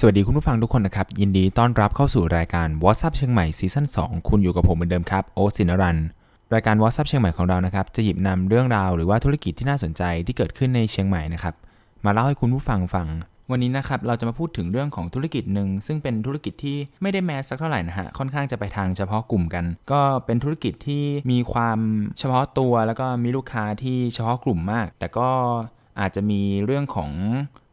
สวัสดีคุณผู้ฟังทุกคนนะครับ ยินดีต้อนรับเข้าสู่รายการ WhatsApp เชียงใหม่ซีซั่น2คุณอยู่กับผมเหมือนเดิมครับ โอตสินรันรายการ WhatsApp เชียงใหม่ของเรานะครับ จะหยิบนำเรื่องราวหรือว่าธุรกิจที่น่าสนใจที่เกิดขึ้นในเชียงใหม่นะครับ มาเล่าให้คุณผู้ฟังฟัง วันนี้นะครับเราจะมาพูดถึงเรื่องของธุรกิจหนึ่งซึ่งเป็นธุรกิจที่ไม่ได้แมสสักเท่าไหร่นะฮะค่อนข้างจะไปทางเฉพาะกลุ่มกัน ก็เป็นธุรกิจที่มีความเฉพาะตัวแล้วก็มีลูกค้าที่เฉพาะกลุ่มมาก แต่ก็อาจจะมีเรื่องของ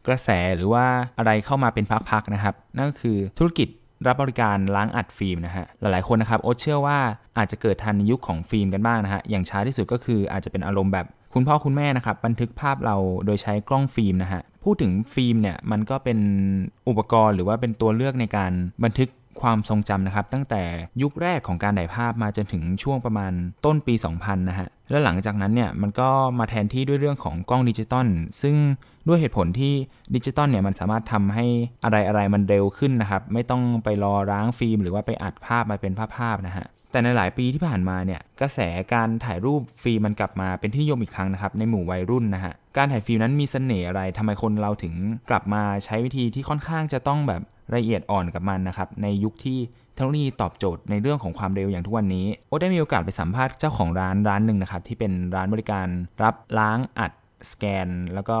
กระแสหรือว่าอะไรเข้ามาเป็นพักๆนะครับ นั่นก็คือธุรกิจรับบริการล้างอัดฟิล์มนะฮะ หลายๆคนนะครับโอ๊ตเชื่อว่าอาจจะเกิดทันยุคของฟิล์มกันบ้างนะฮะ อย่างช้าที่สุดก็คืออาจจะเป็นอารมณ์แบบคุณพ่อคุณแม่นะครับบันทึกภาพเราโดยใช้กล้องฟิล์มนะฮะ พูดถึงฟิล์มเนี่ยมันก็เป็นอุปกรณ์หรือว่าเป็นตัวเลือกในการบันทึก ความทรงจำนะครับ ตั้งแต่ยุคแรกของการถ่ายภาพมาจนถึงช่วงประมาณต้นปี 2000 นะฮะ แล้วหลังจากนั้นเนี่ยมันก็มาแทนที่ด้วยเรื่องของกล้องดิจิตอลซึ่งด้วยเหตุผลที่ดิจิตอลเนี่ยมันสามารถทำให้อะไรอะไรมันเร็วขึ้นนะครับ ไม่ต้องไปรอร้างฟิล์ม หรือว่าไปอัดภาพมาเป็นภาพๆนะฮะแต่ในหลายปีที่ผ่านมาเนี่ยกระแสการถ่ายรูปฟิล์มมันกลับมาเป็นที่นิยมอีกครั้งนะครับในหมู่วัยรุ่นนะฮะการถ่ายฟิล์มนั้นมีเสน่ห์อะไรทำไมคนเราถึงกลับมาใช้วิธีที่ค่อนข้างจะต้องแบบ ละเอียดอ่อนกับมันนะครับในยุคที่เทคโนโลยีตอบโจทย์ในเรื่องของความเร็วอย่างทุกวันนี้โอ้ได้มีโอกาสไปสัมภาษณ์เจ้าของร้านร้านหนึ่งนะครับที่เป็นร้านบริการรับล้างอัดสแกน แล้วก็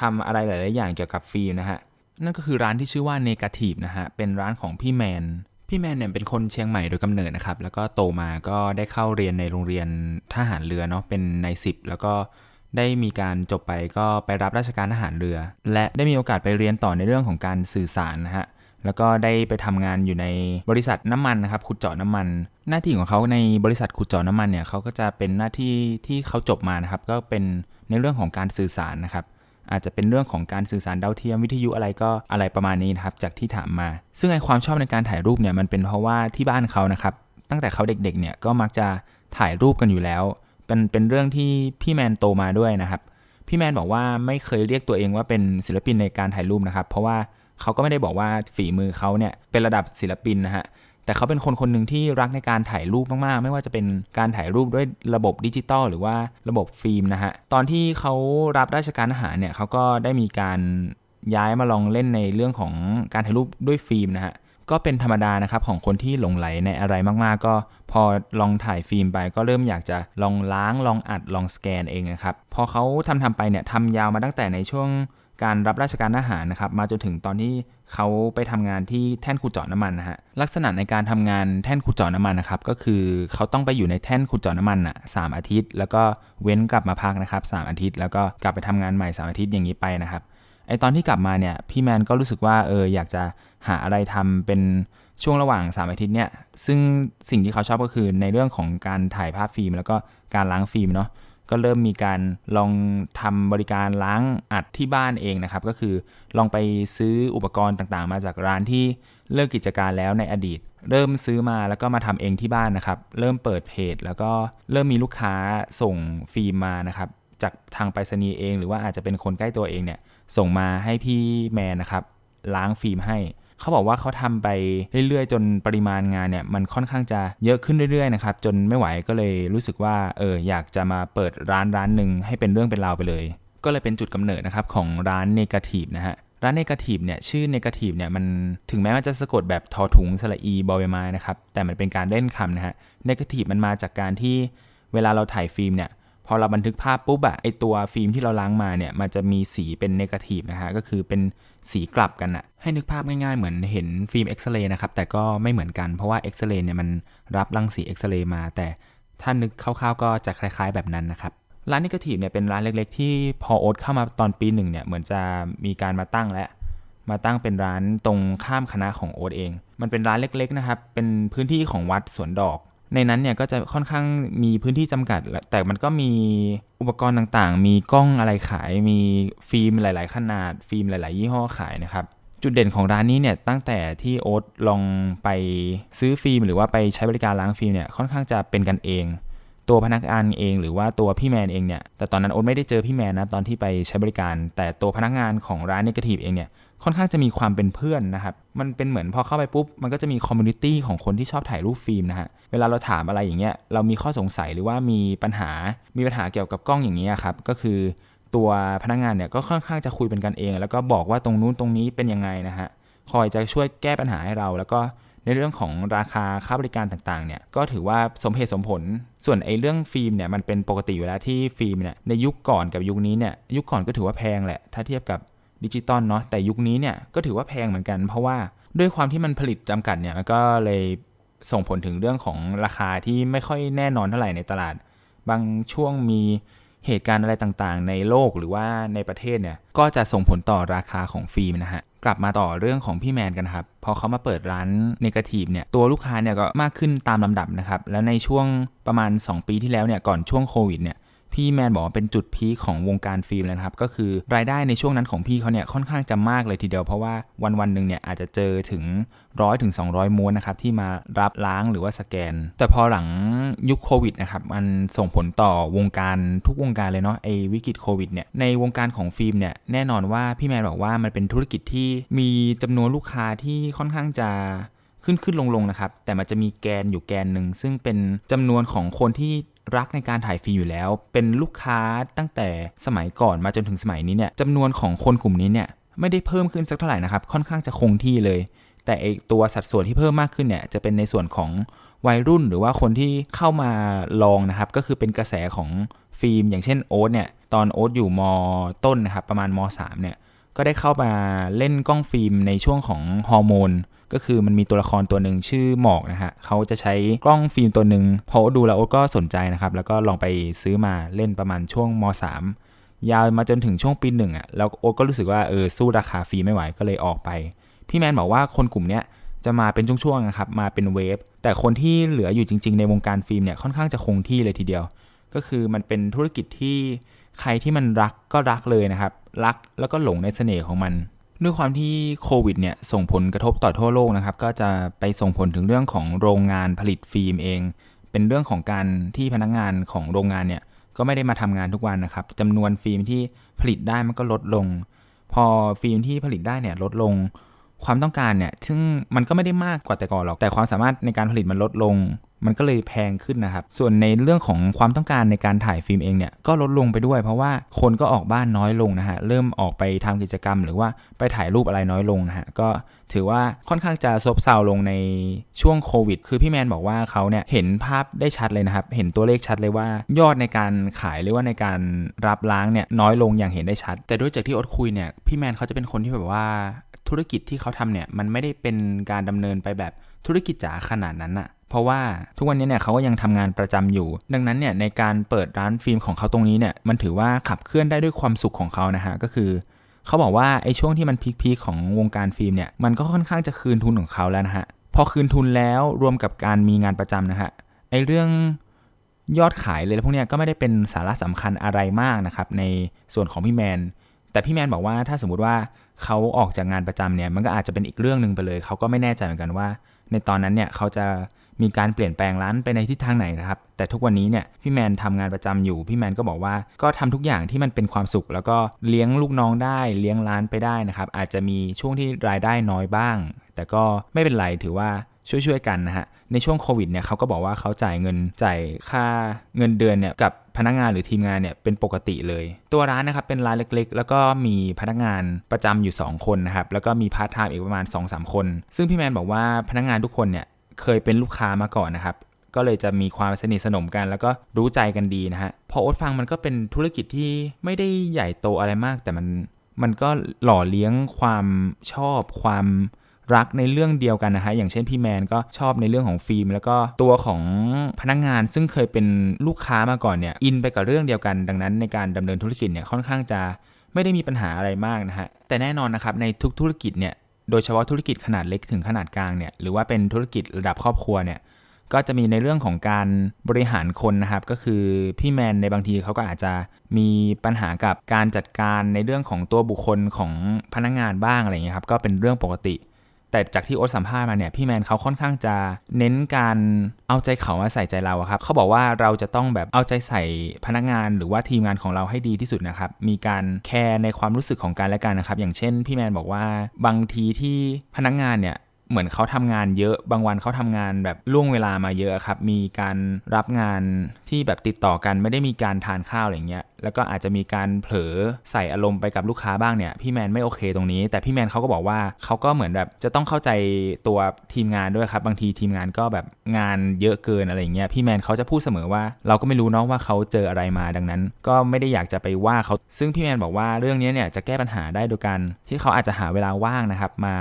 ทำอะไรหลาย ๆ อย่างเกี่ยวกับฟิล์มนะฮะนั่นก็คือร้านที่ชื่อว่า Negative นะฮะเป็นร้านของพี่แมนพี่แมนเนี่ยเป็นคนเชียงใหม่โดยกำเนิดนะครับแล้วก็โตมาก็ได้เข้าเรียนในโรงเรียนทหารเรือเนาะเป็นในสิบแล้วก็ได้มีการจบไปก็ไปรับราชการทหารเรือ และได้มีโอกาสไปเรียนต่อในเรื่องของการสื่อสารนะฮะ แล้วก็ได้ไปทำงานอยู่ในบริษัทน้ำมันนะครับขุดเจาะน้ำมัน หน้าที่ของเขาในบริษัทขุดเจาะน้ำมันเนี่ยเขาก็จะเป็นหน้าที่ที่เขาจบมานะครับก็เป็นในเรื่องของการสื่อสารนะครับอาจจะเป็นเรื่องของการสื่อสารดาวเทียมวิทยุอะไรก็อะไรประมาณนี้นะครับจากที่ถามมา ซึ่งไอความชอบในการถ่ายรูปเนี่ยมันเป็นเพราะว่าที่บ้านเขานะครับตั้งแต่เขาเด็กๆเนี่ยก็มักจะถ่ายรูปกันอยู่แล้ว เป็นเป็นเรื่องที่พี่แมนโตมาด้วยนะครับพี่แมนบอกว่าไม่เคยเรียกตัวเองว่าเป็นศิลปินในการถ่ายรูปนะครับ เพราะว่า เขาก็ไม่ได้บอกว่าฝีมือเขาเนี่ยเป็นระดับศิลปินนะฮะแต่เขาเป็นคนคนหนึ่งที่รักในการถ่ายรูปมากๆ ไม่ว่าจะเป็นการถ่ายรูปด้วยระบบดิจิตอลหรือว่าระบบฟิล์มนะฮะ ตอนที่เขารับราชการทหารเนี่ยเขาก็ได้มีการย้ายมาลองเล่นในเรื่องของการถ่ายรูปด้วยฟิล์มนะฮะ ก็เป็นธรรมดานะครับของคนที่หลงไหลในอะไรมากๆ ก็พอลองถ่ายฟิล์มไป ก็เริ่มอยากจะลองล้างลองอัดลองสแกนเองนะครับ พอเขาทำทำไปเนี่ยทำยาวมาตั้งแต่ในช่วง การรับราชการทหารนะครับมาจนถึงตอนที่เขาไปทำงานที่แท่นขุดเจาะน้ำมันนะฮะลักษณะในการทำงานแท่นขุดเจาะน้ำมันนะครับก็คือเขาต้องไปอยู่ในแท่นขุดเจาะน้ำมันอะสอาทิตย์ แล้วก็เว้นกลับมาพักนะครับสอาทิตย์ แล้วก็กลับไปทำงานใหม่3อาทิตย์อย่างนี้ไปนะครับไอตอนที่กลับมาเนี่ยพี่แมนก็รู้สึกว่าเอออยากจะหาอะไรทำเป็นช่วงระหว่าง3อาทิตย์เนี่ยซึ่งสิ่งที่เขาชอบก็คือในเรื่องของการถ่ายภาพฟิล์ม แล้วก็การล้างฟิล์มเนาะ ก็เริ่มมีการลองทำบริการล้างอัดที่บ้านเองนะครับ ก็คือลองไปซื้ออุปกรณ์ต่างๆ มาจากร้านที่เลิกกิจการแล้วในอดีต เริ่มซื้อมาแล้วก็มาทำเองที่บ้านนะครับ เริ่มเปิดเพจ แล้วก็เริ่มมีลูกค้าส่งฟิล์มมานะครับ จากทางไปรษณีย์เอง หรือว่าอาจจะเป็นคนใกล้ตัวเองเนี่ยส่งมาให้พี่แมนนะครับล้างฟิล์มให้ เขาบอกว่าเขาทำไปเรื่อยๆ จนปริมาณงานเนี่ยมันค่อนข้างจะเยอะขึ้นเรื่อยๆนะครับจนไม่ไหวก็เลยรู้สึกว่าเอออยากจะมาเปิดร้านร้านหนึ่งให้เป็นเรื่องเป็นราวไปเลย ก็เลยเป็นจุดกำเนิดนะครับของร้านเนกาทีฟนะฮะร้านเนกาทีฟเนี่ยชื่อเนกาทีฟเนี่ยมันถึงแม้ว่าจะสะกดแบบทอถุงสระอีบอใบไม้นะครับแต่มันเป็นการเล่นคำนะฮะเนกาทีฟมันมาจากการที่เวลาเราถ่ายฟิล์มเนี่ย พอเราบันทึกภาพปุ๊บอะไอตัวฟิล์มที่เราล้างมาเนี่ยมันจะมีสีเป็นเนกาทีฟนะฮะก็คือเป็นสีกลับกันอะให้นึกภาพง่ายๆเหมือนเห็นฟิล์มเอ็กซเรย์นะครับแต่ก็ไม่เหมือนกันเพราะว่าเอ็กซเรย์เนี่ยมันรับรังสีเอ็กซเรย์มา แต่ถ้านึกคร่าวๆก็จะคล้าย ๆ แบบนั้นนะครับร้านนิกทีฟเนี่ยเป็นร้านเล็กๆ ที่พอโอ๊ตเข้ามาตอนปีหนึ่งเนี่ยเหมือนจะมีการมาตั้งและมาตั้งเป็นร้านตรงข้ามคณะของโอ๊ตเอง มันเป็นร้านเล็กๆนะครับเป็นพื้นที่ของวัดสวนดอก ในนั้นเนี่ยก็จะค่อนข้างมีพื้นที่จำกัด แต่มันก็มีอุปกรณ์ต่างๆ มีกล้องอะไรขาย มีฟิล์มหลาย ๆ ขนาด ฟิล์มหลาย ๆ ยี่ห้อขายนะครับ จุดเด่นของร้านนี้เนี่ยตั้งแต่ที่โอ๊ตลองไปซื้อฟิล์ม หรือว่าไปใช้บริการล้างฟิล์มเนี่ยค่อนข้างจะเป็นกันเอง ตัวพนักงานเองหรือว่าตัวพี่แมนเองเนี่ยแต่ตอนนั้นโอ๊ตไม่ได้เจอพี่แมนนะตอนที่ไปใช้บริการ แต่ตัวพนักงานของร้านเนกาทีฟเองเนี่ย ค่อนข้างจะมีความเป็นเพื่อนนะครับ มันเป็นเหมือนพอเข้าไปปุ๊บ มันก็จะมีคอมมูนิตี้ของคนที่ชอบถ่ายรูปฟิล์มนะฮะ เวลาเราถามอะไรอย่างเงี้ย เรามีข้อสงสัยหรือว่ามีปัญหา มีปัญหาเกี่ยวกับกล้องอย่างเงี้ยครับ ก็คือตัวพนักงานเนี่ยก็ค่อนข้างจะคุยเป็นกันเอง แล้วก็บอกว่าตรงนู้นตรงนี้เป็นยังไงนะฮะ คอยจะช่วยแก้ปัญหาให้เรา แล้วก็ในเรื่องของราคาค่าบริการต่างๆเนี่ยก็ถือว่าสมเหตุสมผล ส่วนไอ้เรื่องฟิล์มเนี่ยมันเป็นปกติอยู่แล้วที่ฟิล์มเนี่ยในยุคก่อนกับยุคนี้เนี่ยยุคก่อนก็ถือว่าแพงแหละถ้าเทียบกับ ดิจิตอลเนาะแต่ยุคนี้เนี่ยก็ถือว่าแพงเหมือนกัน เพราะว่าด้วยความที่มันผลิตจำกัดเนี่ยมันก็เลยส่งผลถึงเรื่องของราคาที่ไม่ค่อยแน่นอนเท่าไหร่ในตลาด บางช่วงมีเหตุการณ์อะไรต่างๆ ในโลกหรือว่าในประเทศเนี่ยก็จะส่งผลต่อราคาของฟิล์มนะฮะกลับมาต่อเรื่องของพี่แมนกันครับพอเขามาเปิดร้านเนกาทีฟเนี่ยตัวลูกค้าเนี่ยก็มากขึ้นตามลำดับนะครับแล้วในช่วงประมาณ 2 ปีที่แล้วเนี่ยก่อนช่วงโควิดเนี่ย พี่แมนบอกว่าเป็นจุดพีคของวงการฟิล์มเลยนะครับ ก็คือรายได้ในช่วงนั้นของพี่เขาเนี่ยค่อนข้างจะมากเลยทีเดียว เพราะว่าวันวันหนึ่งเนี่ยอาจจะเจอถึงร้อยถึง200 ม้วนนะครับที่มารับล้างหรือว่าสแกน แต่พอหลังยุคโควิดนะครับมันส่งผลต่อวงการทุกวงการเลยเนาะไอ้วิกฤตโควิดเนี่ยในวงการของฟิล์มเนี่ยแน่นอนว่าพี่แมนบอกว่ามันเป็นธุรกิจที่มีจำนวนลูกค้าที่ค่อนข้างจะขึ้นขึ้นลงลงนะครับ แต่มันจะมีแกนอยู่แกนหนึ่ง ซึ่งเป็นจำนวนของคนที่ รักในการถ่ายฟรีอยู่แล้ว เป็นลูกค้าตั้งแต่สมัยก่อนมาจนถึงสมัยนี้เนี่ยจำนวนของคนกลุ่มนี้เนี่ยไม่ได้เพิ่มขึ้นสักเท่าไหร่นะครับ ค่อนข้างจะคงที่เลย แต่ไอตัวสัดส่วนที่เพิ่มมากขึ้นเนี่ยจะเป็นในส่วนของวัยรุ่นหรือว่าคนที่เข้ามาลองนะครับ ก็คือเป็นกระแสของฟิล์ม อย่างเช่นโอ๊ตเนี่ยตอนโอ๊ตอยู่มต้นนะครับประมาณม3เนี่ยก็ได้เข้ามาเล่นกล้องฟิล์มในช่วงของฮอร์โมน ก็คือมันมีตัวละครตัวหนึ่งชื่อหมอกนะฮะเขาจะใช้กล้องฟิล์มตัวหนึ่งพอดูแล้วอ๊ตก็สนใจนะครับ แล้วก็ลองไปซื้อมาเล่นประมาณช่วงม .3 ยาวมาจนถึงช่วงปีหนึ่งอะแล้วโอ๊ตก็รู้สึกว่าเออสู้ราคาฟิล์มไม่ไหวก็เลยออกไป พี่แมนบอกว่าคนกลุ่มเนี้ยจะมาเป็นช่วงๆนะครับมาเป็นเวฟแต่คนที่เหลืออยู่จริง ๆ ในวงการฟิล์มเนี่ยค่อนข้างจะคงที่เลยทีเดียว ก็คือมันเป็นธุรกิจที่ใครที่มันรักก็รักเลยนะครับ รักแล้วก็หลงในเสน่ห์ของมัน ด้วยความที่โควิดเนี่ยส่งผลกระทบต่อทั่วโลกนะครับ ก็จะไปส่งผลถึงเรื่องของโรงงานผลิตฟิล์มเอง เป็นเรื่องของการที่พนักงงานของโรงงานเนี่ยก็ไม่ได้มาทำงานทุกวันนะครับจำนวนฟิล์มที่ผลิตได้มันก็ลดลง พอฟิล์มที่ผลิตได้เนี่ยลดลง ความต้องการเนี่ย ซึ่งมันก็ไม่ได้มากกว่าแต่ก่อนหรอก แต่ความสามารถในการผลิตมันลดลง มันก็เลยแพงขึ้นนะครับ ส่วนในเรื่องของความต้องการในการถ่ายฟิล์มเองเนี่ย ก็ลดลงไปด้วย เพราะว่าคนก็ออกบ้านน้อยลงนะฮะ เริ่มออกไปทำกิจกรรม หรือว่าไปถ่ายรูปอะไรน้อยลงนะฮะ ก็ถือว่าค่อนข้างจะซบเซาลงในช่วงโควิด คือพี่แมนบอกว่าเขาเนี่ยเห็นภาพได้ชัดเลยนะครับ เห็นตัวเลขชัดเลยว่ายอดในการขายหรือว่าในการรับล้างเนี่ยน้อยลงอย่างเห็นได้ชัด แต่ด้วยจากที่อดคุยเนี่ย พี่แมนเขาจะเป็นคนที่แบบว่า ธุรกิจที่เขาทำเนี่ยมันไม่ได้เป็นการดำเนินไปแบบธุรกิจจ๋าขนาดนั้นอะเพราะว่าทุกวันนี้เนี่ยเขาก็ยังทำงานประจำอยู่ ดังนั้นเนี่ยในการเปิดร้านฟิล์มของเขาตรงนี้เนี่ยมันถือว่าขับเคลื่อนได้ด้วยความสุขของเขานะฮะก็คือเขาบอกว่าไอ้ช่วงที่มันพีคๆของวงการฟิล์มเนี่ยมันก็ค่อนข้างจะคืนทุนของเขาแล้วนะฮะพอคืนทุนแล้วรวมกับการมีงานประจำนะฮะไอ้เรื่องยอดขายเลยพวกนี้ก็ไม่ได้เป็นสาระสำคัญอะไรมากนะครับในส่วนของพี่แมน แต่พี่แมนบอกว่าถ้าสมมติว่าเขาออกจากงานประจำเนี่ยมันก็อาจจะเป็นอีกเรื่องหนึ่งไปเลย เขาก็ไม่แน่ใจเหมือนกันว่า ในตอนนั้นเนี่ยเขาจะมีการเปลี่ยนแปลงร้านไปในทิศทางไหนนะครับ แต่ทุกวันนี้เนี่ยพี่แมนทำงานประจำอยู่ พี่แมนก็บอกว่าก็ทำทุกอย่างที่มันเป็นความสุข แล้วก็เลี้ยงลูกน้องได้เลี้ยงร้านไปได้นะครับ อาจจะมีช่วงที่รายได้น้อยบ้าง แต่ก็ไม่เป็นไรถือว่าช่วยๆกันนะฮะ ในช่วงโควิดเนี่ยเขาก็บอกว่าเขาจ่ายเงินจ่ายค่าเงินเดือนเนี่ยกับพนักงานหรือทีมงานเนี่ยเป็นปกติเลย ตัวร้านนะครับเป็นร้านเล็กๆ แล้วก็มีพนักงานประจำอยู่ 2 คนนะครับแล้วก็มีพาร์ทไทม์อีกประมาณ 2-3 คน ซึ่งพี่แมนบอกว่าพนักงานทุกคนเนี่ยเคยเป็นลูกค้ามาก่อนนะครับก็เลยจะมีความสนิทสนมกัน แล้วก็รู้ใจกันดีนะฮะพอโอ๊ตฟังมันก็เป็นธุรกิจที่ไม่ได้ใหญ่โตอะไรมาก แต่มันมันก็หล่อเลี้ยงความชอบความ รักในเรื่องเดียวกันนะฮะอย่างเช่นพี่แมนก็ชอบในเรื่องของฟิล์ม แล้วก็ตัวของพนักงงานซึ่งเคยเป็นลูกค้ามาก่อนเนี่ยอินไปกับเรื่องเดียวกัน ดังนั้นในการดำเนินธุรกิจเนี่ยค่อนข้างจะไม่ได้มีปัญหาอะไรมากนะฮะแต่แน่นอนนะครับในทุกธุรกิจเนี่ยโดยเฉพาะธุรกิจขนาดเล็กถึงขนาดกลางเนี่ยหรือว่าเป็นธุรกิจระดับครอบครัวเนี่ยก็จะมีในเรื่องของการบริหารคนนะครับ ก็คือพี่แมนในบางทีเขาก็อาจจะมีปัญหากับการจัดการในเรื่องของตัวบุคคลของพนักงงานบ้างอะไรเงี้ยครับก็เป็นเรื่องปกติ แต่จากที่โอ๊ตสัมภาษณ์มาเนี่ยพี่แมนเขาค่อนข้างจะเน้นการเอาใจเขามาใส่ใจเราครับเขาบอกว่าเราจะต้องแบบเอาใจใส่พนักงานหรือว่าทีมงานของเราให้ดีที่สุดนะครับมีการแคร์ในความรู้สึกของกันและกันนะครับอย่างเช่น พี่แมนบอกว่าบางทีที่พนักงานเนี่ย เหมือนเขาทำงานเยอะบางวันเขาทำงานแบบล่วงเวลามาเยอะครับมีการรับงานที่แบบติดต่อกันไม่ได้มีการทานข้าวอะไรเงี้ยแล้วก็อาจจะมีการเผลอใส่อารมณ์ไปกับลูกค้าบ้างเนี่ยพี่แมนไม่โอเคตรงนี้ แต่พี่แมนเขาก็บอกว่าเขาก็เหมือนแบบจะต้องเข้าใจตัวทีมงานด้วยครับบางทีทีมงานก็แบบงานเยอะเกินอะไรเงี้ยพี่แมนเขาจะพูดเสมอว่า เราก็ไม่รู้เนาะว่าเขาเจออะไรมาดังนั้น ก็ไม่ได้อยากจะไปว่าเขาซึ่งพี่แมนบอกว่าเรื่องนี้เนี่ยจะแก้ปัญหาได้โดยการที่เขาอาจจะหาเวลาว่างนะครับมา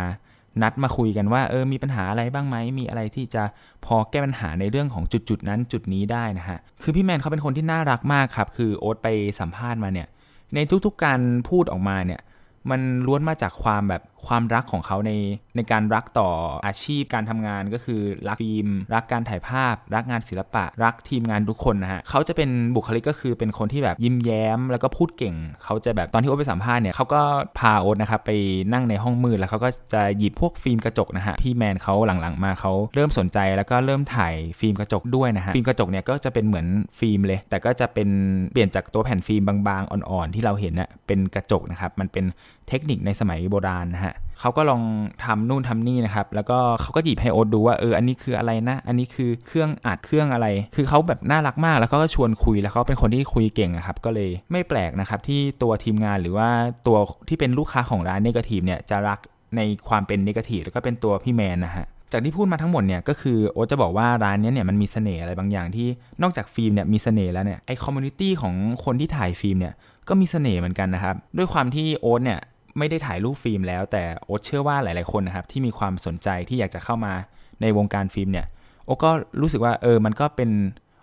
นัดมาคุยกันว่าเออมีปัญหาอะไรบ้างไหมมีอะไรที่จะพอแก้ปัญหาในเรื่องของจุดจุดนั้นจุดนี้ได้นะฮะคือพี่แมนเขาเป็นคนที่น่ารักมากครับคือโอ๊ตไปสัมภาษณ์มาเนี่ยในทุกๆการพูดออกมาเนี่ยมันล้วนมาจากความแบบความรักของเขาในในการรักต่ออาชีพการทำงานก็คือรักฟิล์มรักการถ่ายภาพ รักงานศิลปะ รักทีมงานทุกคนนะฮะเขาจะเป็นบุคลิกก็คือเป็นคนที่แบบยิ้มแย้ม แล้วก็พูดเก่ง เขาจะแบบตอนที่โอ๊ตไปสัมภาษณ์เนี่ยเขาก็พาโอ๊ตนะครับไปนั่งในห้องมืดแล้วเขาก็จะหยิบพวกฟิล์มกระจกนะฮะพี่แมนเขาหลังๆมาเขาเริ่มสนใจแล้วก็เริ่มถ่ายฟิล์มกระจกด้วยนะฮะฟิล์มกระจกเนี่ยก็จะเป็นเหมือนฟิล์มเลย แต่ก็จะเป็นเปลี่ยนจากตัวแผ่นฟิล์มบางๆอ่อนๆที่เราเห็นนะเป็นกระจกนะครับมันเป็นเทคนิคในสมัยโบราณนะฮะเขาก็ลองทำนู่นทำนี่นะครับ แล้วก็เขาก็หยิบให้โอ๊ตดูว่าเอออันนี้คืออะไรนะ อันนี้คือเครื่องอัดเครื่องอะไร คือเขาแบบน่ารักมาก แล้วก็ชวนคุยแล้วเขาเป็นคนที่คุยเก่งครับ ก็เลยไม่แปลกนะครับที่ตัวทีมงานหรือว่าตัวที่เป็นลูกค้าของร้านเนกาทีฟเนี่ยจะรักในความเป็นเนกาทีฟแล้วก็เป็นตัวพี่แมนนะฮะจากที่พูดมาทั้งหมดเนี่ยก็คือโอ๊ตจะบอกว่าร้านนี้เนี่ยมันมีเสน่ห์อะไรบางอย่างที่นอกจากฟิล์มเนี่ยมีเสน่ห์แล้วเนี่ยไอคอมมูนิตี้ของคนที่ถ่ายฟิล์มเนี่ยก็มีเสน่ห์เหมือนกันนะครับ ด้วยความที่โอ๊ตเนี่ย ไม่ได้ถ่ายรูปฟิล์มแล้ว แต่โอ๊ตเชื่อว่าหลาย ๆ คนนะครับที่มีความสนใจที่อยากจะเข้ามาในวงการฟิล์มเนี่ยโอ๊ตก็รู้สึกว่าเออมันก็เป็น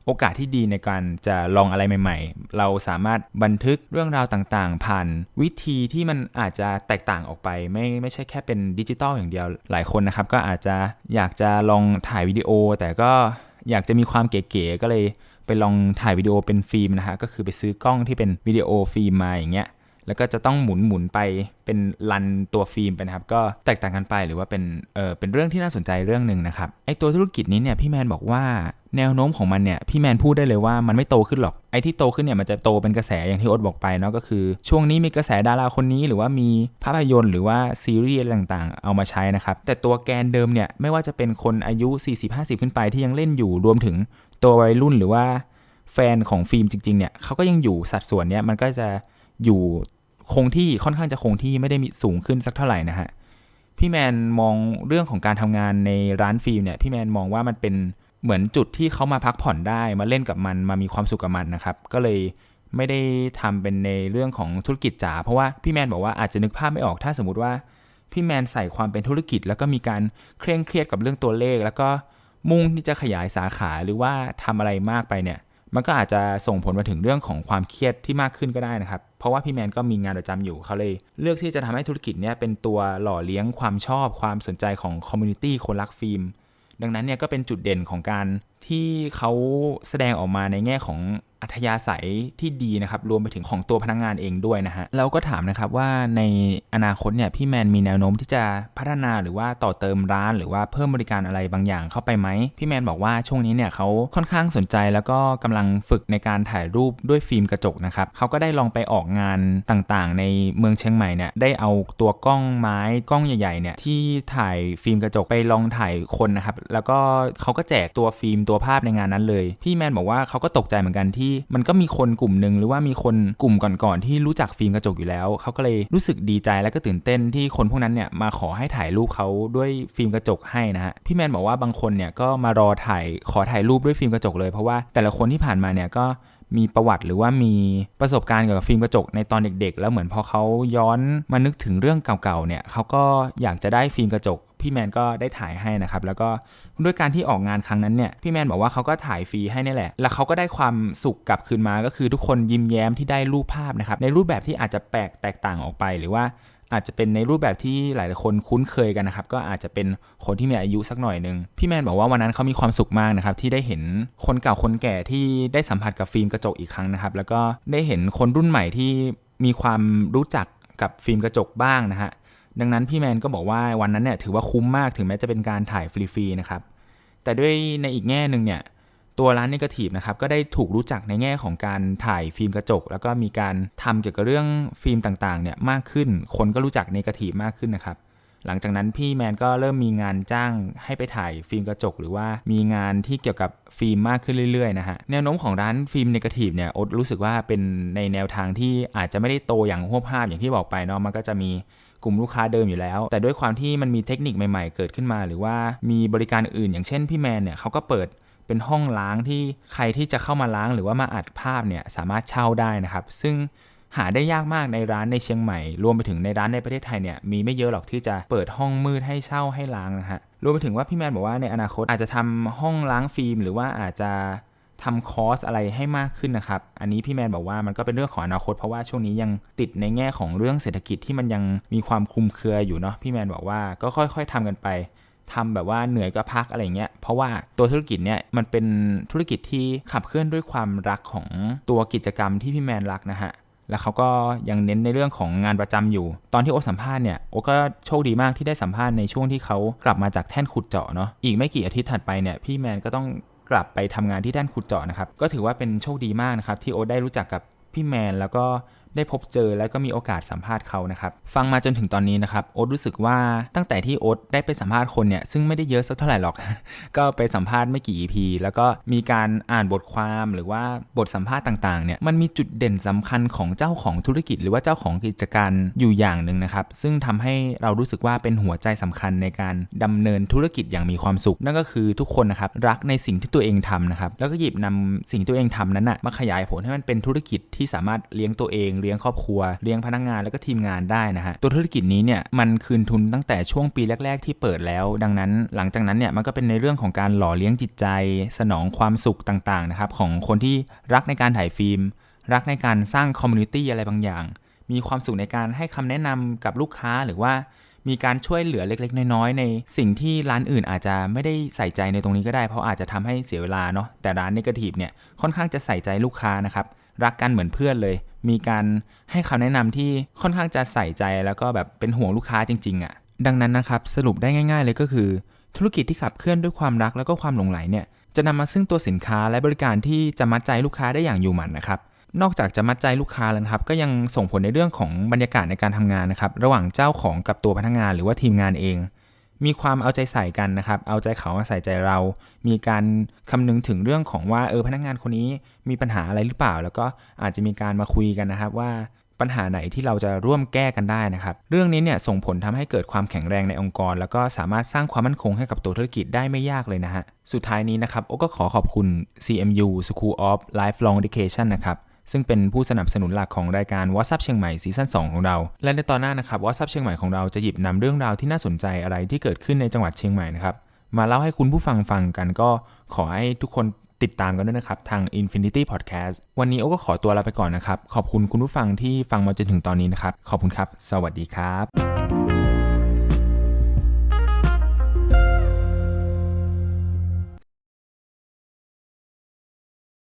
โอกาสที่ดีในการจะลองอะไรใหม่ ๆ เราสามารถบันทึกเรื่องราวต่างๆ ผ่านวิธีที่มันอาจจะแตกต่างออกไป ไม่ไม่ใช่แค่เป็นดิจิตอลอย่างเดียว หลายคนนะครับก็อาจจะอยากจะลองถ่ายวิดีโอ แต่ก็อยากจะมีความเก๋ๆก็เลยไปลองถ่ายวิดีโอเป็นฟิล์มนะฮะก็คือไปซื้อกล้องที่เป็นวิดีโอฟิล์มมาอย่างเงี้ย แล้วก็จะต้องหมุนหมุนไปเป็นลันตัวฟิล์มไปนะครับ ก็แตกต่างกันไปหรือว่าเป็นเออเป็นเรื่องที่น่าสนใจเรื่องหนึ่งนะครับไอตัวธุรกิจนี้เนี่ยพี่แมนบอกว่าแนวโน้มของมันเนี่ยพี่แมนพูดได้เลยว่ามันไม่โตขึ้นหรอกไอที่โตขึ้นเนี่ยมันจะโตเป็นกระแสอย่างที่โอ๊ตบอกไปเนาะก็คือ ช่วงนี้มีกระแสดาราคนนี้หรือว่ามีภาพยนตร์หรือว่าซีรีส์อะไรต่างๆ เอามาใช้นะครับแต่ตัวแกนเดิมเนี่ยไม่ว่าจะเป็นคนอายุ 40-50 ขึ้นไปที่ยังเล่นอยู่รวมถึงตัววัยรุ่นหรือว่าแฟนของฟิล์มจริงๆเนี่ยเขาก็ยังอยู่สัดส่วนเนี้ยมันก็จะ อยู่คงที่ค่อนข้างจะคงที่ไม่ได้มีสูงขึ้นสักเท่าไหร่นะฮะพี่แมนมองเรื่องของการทำงานในร้านฟิล์มเนี่ยพี่แมนมองว่ามันเป็นเหมือนจุดที่เขามาพักผ่อนได้มาเล่นกับมันมามีความสุขกับมันนะครับ ก็เลยไม่ได้ทำเป็นในเรื่องของธุรกิจจ๋าเพราะว่าพี่แมนบอกว่าอาจจะนึกภาพไม่ออกถ้าสมมติว่าพี่แมนใส่ความเป็นธุรกิจ แล้วก็มีการเคร่งเครียดกับเรื่องตัวเลข แล้วก็มุ่งที่จะขยายสาขาหรือว่าทำอะไรมากไปเนี่ย มันก็อาจจะส่งผลมาถึงเรื่องของความเครียดที่มากขึ้นก็ได้นะครับ เพราะว่าพี่แมนก็มีงานประจำอยู่เขาเลย เลือกที่จะทำให้ธุรกิจนี้เป็นตัวหล่อเลี้ยงความชอบความสนใจของคอมมูนิตี้คนรักฟิล์มดังนั้นเนี่ยก็เป็นจุดเด่นของการที่เขาแสดงออกมาในแง่ของ อัธยาศัยที่ดีนะครับรวมไปถึงของตัวพนักงงานเองด้วยนะฮะเราก็ถามนะครับว่าในอนาคตเนี่ยพี่แมนมีแนวโน้มที่จะพัฒนาหรือว่าต่อเติมร้าน หรือว่าเพิ่มบริการอะไรบางอย่างเข้าไปไหมพี่แมนบอกว่าช่วงนี้เนี่ยเขาค่อนข้างสนใจแล้วก็กำลังฝึกในการถ่ายรูปด้วยฟิล์มกระจกนะครับเขาก็ได้ลองไปออกงานต่างๆ ในเมืองเชียงใหม่เนี่ยได้เอาตัวกล้องไม้กล้องใหญ่ๆเนี่ยที่ถ่ายฟิล์มกระจกไปลองถ่ายคนนะครับแล้วก็เขาก็แจกตัวฟิล์มตัวภาพในงานนั้นเลย พี่แมนบอกว่าเขาก็ตกใจเหมือนกันที่มันก็มีคนกลุ่มหนึ่งหรือว่ามีคนกลุ่มก่อนๆที่รู้จักฟิล์มกระจกอยู่แล้ว เขาก็เลยรู้สึกดีใจและก็ตื่นเต้นที่คนพวกนั้นเนี่ยมาขอให้ถ่ายรูปเขาด้วยฟิล์มกระจกให้นะฮะพี่แมนบอกว่าบางคนเนี่ยก็มารอถ่ายขอถ่ายรูปด้วยฟิล์มกระจกเลยเพราะว่าแต่ละคนที่ผ่านมาเนี่ยก็มีประวัติหรือว่ามีประสบการณ์เกี่ยวกับฟิล์มกระจกในตอนเด็กๆ แล้วเหมือนพอเขาย้อนมานึกถึงเรื่องเก่าๆ เนี่ยเขาก็อยากจะได้ฟิล์มกระจก พี่แมนก็ได้ถ่ายให้นะครับแล้วก็ด้วยการที่ออกงานครั้งนั้นเนี่ยพี่แมนบอกว่าเขาก็ถ่ายฟรีให้นี่แหละ แล้วเขาก็ได้ความสุขกลับคืนมาก็คือทุกคนยิ้มแย้มที่ได้รูปภาพนะครับในรูปแบบที่อาจจะแปลกแตกต่างออกไปหรือว่าอาจจะเป็นในรูปแบบที่หลายๆคนคุ้นเคยกันนะครับ ก็อาจจะเป็นคนที่มีอายุสักหน่อยนึง พี่แมนบอกว่าวันนั้นเขามีความสุขมากนะครับ ที่ได้เห็นคนเก่าคนแก่ที่ได้สัมผัสกับฟิล์มกระจกอีกครั้งนะครับ แล้วก็ได้เห็นคนรุ่นใหม่ที่มีความรู้จักกับฟิล์มกระจกบ้างนะฮะ ดังนั้นพี่แมนก็บอกว่าวันนั้นเนี่ยถือว่าคุ้มมากถึงแม้จะเป็นการถ่ายฟรีๆนะครับ แต่ด้วยในอีกแง่หนึ่งเนี่ยตัวร้านนิเกทีฟนะครับก็ได้ถูกรู้จักในแง่ของการถ่ายฟิล์มกระจก แล้วก็มีการทำเกี่ยวกับเรื่องฟิล์มต่างๆเนี่ยมากขึ้น คนก็รู้จักนิเกทีฟมากขึ้นนะครับ หลังจากนั้นพี่แมนก็เริ่มมีงานจ้างให้ไปถ่ายฟิล์มกระจก หรือว่ามีงานที่เกี่ยวกับฟิล์มมากขึ้นเรื่อยๆนะฮะแนวโน้มของร้านฟิล์มเนกทีฟเนี่ยอ๊ตรู้สึกว่าเป็นในแนวทางที่อาจจะไม่ได้โตอย่างหัวภาพอย่างที่บอกไปเนาะมันก็จะมี กลุ่มลูกค้าเดิมอยู่แล้ว แต่ด้วยความที่มันมีเทคนิคใหม่ๆ เกิดขึ้นมา หรือว่ามีบริการอื่น อย่างเช่นพี่แมนเนี่ยเขาก็เปิดเป็นห้องล้างที่ใครที่จะเข้ามาล้างหรือว่ามาอัดภาพเนี่ยสามารถเช่าได้นะครับ ซึ่งหาได้ยากมากในร้านในเชียงใหม่ รวมไปถึงในร้านในประเทศไทยเนี่ยมีไม่เยอะหรอกที่จะเปิดห้องมืดให้เช่าให้ล้างนะฮะรวมไปถึงว่าพี่แมนบอกว่าในอนาคตอาจจะทำห้องล้างฟิล์ม หรือว่าอาจจะ ทำคอร์สอะไรให้มากขึ้นนะครับ อันนี้พี่แมนบอกว่ามันก็เป็นเรื่องของอนาคตเพราะว่าช่วงนี้ยังติดในแง่ของเรื่องเศรษฐกิจที่มันยังมีความคลุมเครืออยู่เนาะพี่แมนบอกว่าก็ค่อย ๆทำกันไปทำแบบว่าเหนื่อยก็พักอะไรเงี้ย เพราะว่าตัวธุรกิจเนี่ยมันเป็นธุรกิจที่ขับเคลื่อนด้วยความรักของตัวกิจกรรมที่พี่แมนรักนะฮะ แล้วเขาก็ยังเน้นในเรื่องของงานประจำอยู่ ตอนที่โอสัมภาษณ์เนี่ยโอก็โชคดีมากที่ได้สัมภาษณ์ในช่วงที่เขากลับมาจากแท่นขุดเจาะเนาะ อีกไม่กี่อาทิตย์ถัดไปเนี่ยพี่แมนก็ต้อง กลับไปทำงานที่ด้านขุดเจาะนะครับ ก็ถือว่าเป็นโชคดีมากนะครับที่โอ๊ตได้รู้จักกับพี่แมนแล้วก็ ได้พบเจอแล้วก็มีโอกาสสัมภาษณ์เขานะครับฟังมาจนถึงตอนนี้นะครับโอ๊ตรู้สึกว่าตั้งแต่ที่โอ๊ตได้ไปสัมภาษณ์คนเนี่ยซึ่งไม่ได้เยอะสักเท่าไหร่หรอก ก็ไปสัมภาษณ์ไม่กี่ EP แล้วก็มีการอ่านบทความหรือว่าบทสัมภาษณ์ต่างๆเนี่ยมันมีจุดเด่นสำคัญของเจ้าของธุรกิจ หรือว่าเจ้าของกิจการอยู่อย่างหนึ่งนะครับซึ่งทำให้เรารู้สึกว่าเป็นหัวใจสำคัญในการดำเนินธุรกิจอย่างมีความสุข นั่นก็คือทุกคนนะครับรักในสิ่งที่ตัวเองทำนะครับแล้วก็หยิบนำสิ่งตัวเองทำนั้นนะมาขยายผลให้มันเป็นธุรกิจที่สามารถเลี้ยงตัวเองเลี้ยงครอบครัว เลี้ยงพนักงงานแล้วก็ทีมงานได้นะฮะ ตัวธุรกิจนี้เนี่ยมันคืนทุนตั้งแต่ช่วงปีแรก ๆ ที่เปิดแล้ว ดังนั้นหลังจากนั้นเนี่ยมันก็เป็นในเรื่องของการหล่อเลี้ยงจิตใจ สนองความสุขต่างๆนะครับของคนที่รักในการถ่ายฟิล์ม รักในการสร้างคอมมูนิตี้อะไรบางอย่าง มีความสุขในการให้คำแนะนำกับลูกค้าหรือว่ามีการช่วยเหลือเล็กๆ น้อยๆ ในสิ่งที่ร้านอื่นอาจจะไม่ได้ใส่ใจในตรงนี้ก็ได้ เพราะอาจจะทำให้เสียเวลาเนาะแต่ร้านนิเกทีฟเนี่ยค่อนข้างจะใส่ใจลูกค้านะครับ รักกันเหมือนเพื่อนเลย มีการให้คำแนะนำที่ค่อนข้างจะใส่ใจแล้วก็แบบเป็นห่วงลูกค้าจริงๆอะ่ะดังนั้นนะครับสรุปได้ง่ายๆเลยก็คือ ธุรกิจที่ขับเคลื่อนด้วยความรักแล้วก็ความหลงไหลเนี่ยจะนำมาซึ่งตัวสินค้าและบริการที่จะมัดใจลูกค้าได้อย่างอยู่หมันนะครับ นอกจากจะมัดใจลูกค้าแล้วครับ ก็ยังส่งผลในเรื่องของบรรยากาศในการทำงานนะครับ ระหว่างเจ้าของกับตัวพนักงงานหรือว่าทีมงานเอง มีความเอาใจใส่กันนะครับ เอาใจเขามาใส่ใจเรา มีการคำนึงถึงเรื่องของว่าเออพนักงานคนนี้มีปัญหาอะไรหรือเปล่า แล้วก็อาจจะมีการมาคุยกันนะครับว่าปัญหาไหนที่เราจะร่วมแก้กันได้นะครับ เรื่องนี้เนี่ยส่งผลทำให้เกิดความแข็งแรงในองค์กร แล้วก็สามารถสร้างความมั่นคงให้กับตัวธุรกิจได้ไม่ยากเลยนะฮะ สุดท้ายนี้นะครับโอ้ก็ขอขอบคุณ CMU School of Lifelong Education นะครับ ซึ่งเป็นผู้สนับสนุนหลักของรายการ WhatsApp เชียงใหม่ซีซั่น2 ของเรา และในตอนหน้านะครับ WhatsApp เชียงใหม่ของเราจะหยิบนำเรื่องราวที่น่าสนใจอะไรที่เกิดขึ้นในจังหวัดเชียงใหม่นะครับมาเล่าให้คุณผู้ฟังฟังกันก็ขอให้ทุกคนติดตามกันด้วยนะครับ ทาง Infinity Podcast วันนี้โอ้ก็ขอตัวลาไปก่อนนะครับ ขอบคุณคุณผู้ฟังที่ฟังมาจนถึงตอนนี้นะครับ ขอบคุณครับ สวัสดีครับ